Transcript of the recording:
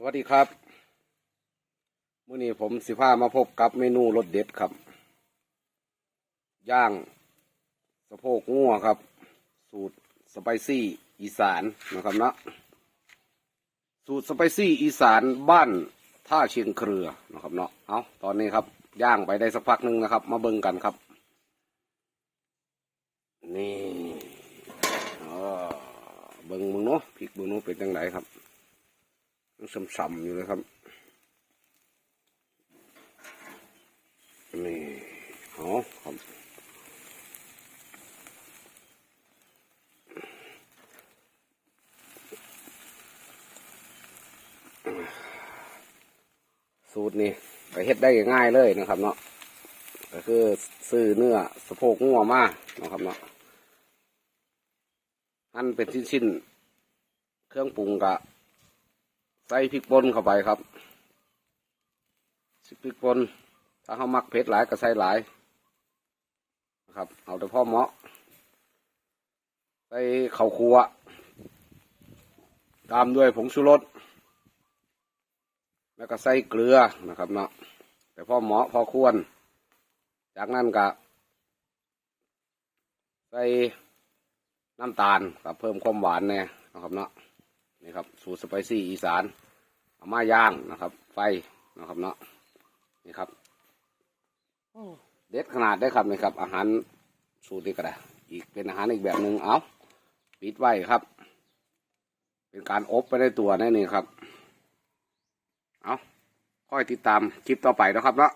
สวัสดีครับมื้อนี้ผมสิพามาพบกับเมนูรสเด็ดครับ ย่างสะโพกงัวครับ สูตรสไปซี่อีสานนะครับเนาะสูตรสไปซี่อีสานบ้านท่าเชียงเครือนะครับเนาะเอาตอนนี้ครับ ย่างไปได้สักพักหนึ่งนะครับ มาเบิ่งกันครับ นี่เบิ่งมึงเนาะพริกมึงเนาะเป็นจังไดครับ ยังซ้ำๆอยู่เลยครับ นี่เอาครับสูตรนี้ไปเฮ็ดได้ง่ายเลยนะครับเนาะก็คือซื้อเนื้อสะโพกงัวมานะครับเนาะหั่นเป็นชิ้นๆเครื่องปรุงกะ ใส่พริกป่นเข้าไปครับพริกป่นถ้าเขามักเผ็ดหลายก็ใส่หลายนะครับเอาแต่พ่อเหมาะใส่ข้าวคั่วตามด้วยผงชูรสแล้วก็ใส่เกลือนะครับเนาะแต่พ่อเหมาะพอควร จากนั้นก็ใส่น้ำตาลกับเพิ่มความหวานแน่นะครับเนาะ นี่ครับสูตรสไปซี่อีสานเอามาย่างนะครับ ไฟนะครับเนาะนี่ครับเด็ดขนาดได้ครับนี่ครับ อาหารสูตรนี้ก็ได้อีกเป็นอาหารอีกแบบหนึ่งเอาปิดไว้ครับ เป็นการอบไปในตัวแน่นี่ครับ เอาค่อยติดตามคลิปต่อไปนะครับเนาะ